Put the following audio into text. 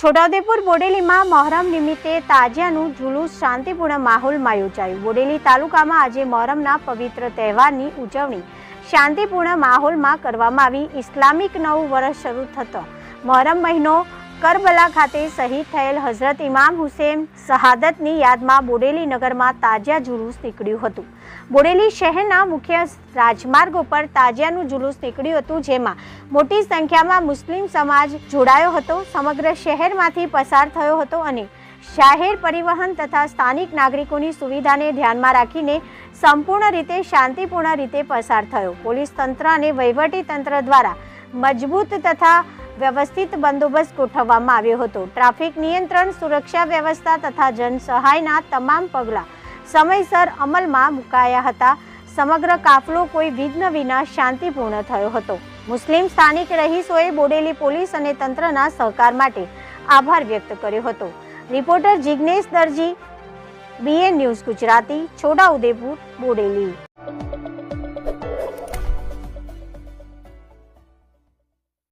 છોટાઉદેપુર બોડેલીમાં મહોરમ નિમિત્તે તાજિયાનું જુલુસ શાંતિપૂર્ણ માહોલમાં યોજાયું. બોડેલી તાલુકામાં આજે મહોરમના પવિત્ર તહેવારની ઉજવણી શાંતિપૂર્ણ માહોલમાં કરવામાં આવી. ઇસ્લામિક નવું વર્ષ શરૂ થતો મહોરમ મહિનો કરબલા ખાતે શહીદ થયેલ હઝરત ઇમામ હુસેન શહાદતની યાદમાં બોડેલી નગરમાં તાજિયા જુલુસ નીકળ્યું હતું. બોડેલી શહેરના મુખ્ય રાજમાર્ગો પર તાજિયાનું જુલુસ નીકળ્યું હતું, જેમાં મોટી સંખ્યામાં મુસ્લિમ સમાજ જોડાયો હતો, સમગ્ર શહેરમાંથી પસાર થયો હતો અને જાહેર પરિવહન તથા સ્થાનિક નાગરિકોની સુવિધાને ધ્યાનમાં રાખીને સંપૂર્ણ રીતે શાંતિપૂર્ણ રીતે પસાર થયો. પોલીસ તંત્ર અને વહીવટી તંત્ર દ્વારા મજબૂત તથા વ્યવસ્થિત બંદોબસ્ત ગોઠવવામાં આવ્યો હતો. ટ્રાફિક નિયંત્રણ, સુરક્ષા વ્યવસ્થા તથા જનસહાયના તમામ પગલાં સમયસર અમલમાં મુકાયા હતા. સમગ્ર કાફલો કોઈ વિઘ્ન વિના શાંતિપૂર્ણ થયો હતો. મુસ્લિમ સ્થાનિક રહીશોએ બોડેલી પોલીસ અને તંત્રના સહકાર માટે આભાર વ્યક્ત કર્યો હતો. Reporter Jignesh Darji BN news Gujarati Chhotaudepur Bodeli.